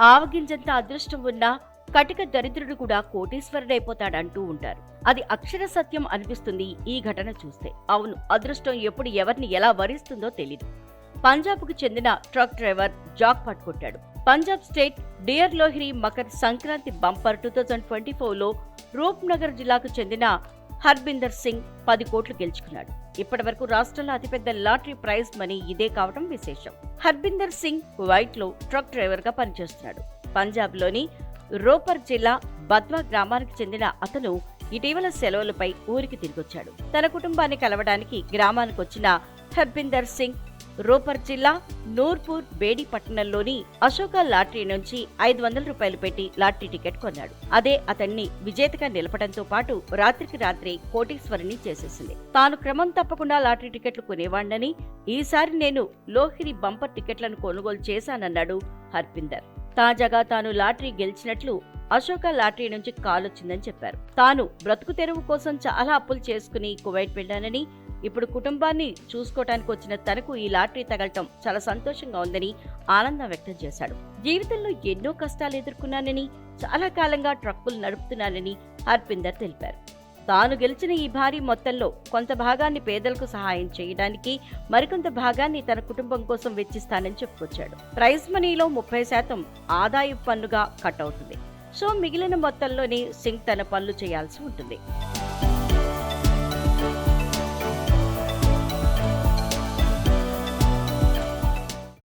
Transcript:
ఆవగింజంత అదృష్టం ఉన్నా కటిక దరిద్రుడు కూడా కోటీశ్వరుడైపోతాడంటూ ఉంటారు. అది అక్షర సత్యం అనిపిస్తుంది ఈ ఘటన చూస్తే. అవును అదృష్టం ఎప్పుడు ఎవరిని ఎలా వరిస్తుందో తెలీదు. పంజాబ్కు చెందిన truck driver Jack పట్టుకొట్టాడు Punjab state dear Lohri Makar Sankranti bumper two thousand twenty ఫోర్లో రూప్నగర్ జిల్లాకు చెందిన హర్బిందర్ సింగ్ పది కోట్లు గెలుచుకున్నాడు. ఇప్పటి వరకు రాష్ట్రంలో అతిపెద్ద లాటరీ ప్రైజ్ మనీ ఇదే కావడం విశేషం. హర్బిందర్ సింగ్ వైట్లో ట్రక్ డ్రైవర్గా పనిచేస్తున్నాడు. పంజాబ్లోని రోపర్ జిల్లా బద్వా గ్రామానికి చెందిన అతను ఇటీవల సెలవులపై ఊరికి తిరిగొచ్చాడు. తన కుటుంబాన్ని కలవడానికి గ్రామానికి వచ్చిన హర్బిందర్ సింగ్ రోపర్ జిల్లా నూర్పూర్ బేడి పట్టణంలోని అశోక లాటరీ నుంచి ఐదు వందల రూపాయలు పెట్టి లాటరీ టికెట్ కొన్నాడు. అదే అతన్ని విజేతగా నిలపడంతో పాటు రాత్రికి రాత్రి కోటీశ్వరిని చేసేసింది. తాను క్రమం తప్పకుండా లాటరీ టికెట్లు కొనేవాణ్ణని ఈసారి నేను లోహిరి బంపర్ టికెట్లను కొనుగోలు చేశానన్నాడు హర్పిందర్. తాజాగా తాను లాటరీ గెలిచినట్లు అశోక లాటరీ నుంచి కాలొచ్చిందని చెప్పారు. తాను బ్రతుకు తెరువు కోసం చాలా అప్పులు చేసుకుని కువైట్ వెళ్ళానని ఇప్పుడు కుటుంబాన్ని చూసుకోవటానికి వచ్చిన తనకు ఈ లాటరీ తగలటం చాలా సంతోషంగా ఉందని ఆనందం వ్యక్తం చేశాడు. జీవితంలో ఎన్నో కష్టాలు ఎదుర్కొన్నానని చాలా కాలంగా ట్రక్కులు నడుపుతున్నానని హర్పిందర్ తెలిపారు. తాను గెలిచిన ఈ భారీ మొత్తంలో కొంత భాగాన్ని పేదలకు సహాయం చేయడానికి మరికొంత భాగాన్ని తన కుటుంబం కోసం వెచ్చిస్తానని చెప్పుకొచ్చాడు. ప్రైజ్ మనీలో ముప్పై శాతం ఆదాయ పన్నుగా కట్ అవుతుంది. సో మిగిలిన మొత్తంలోనే సింగ్ తన పనులు చేయాల్సి ఉంటుంది.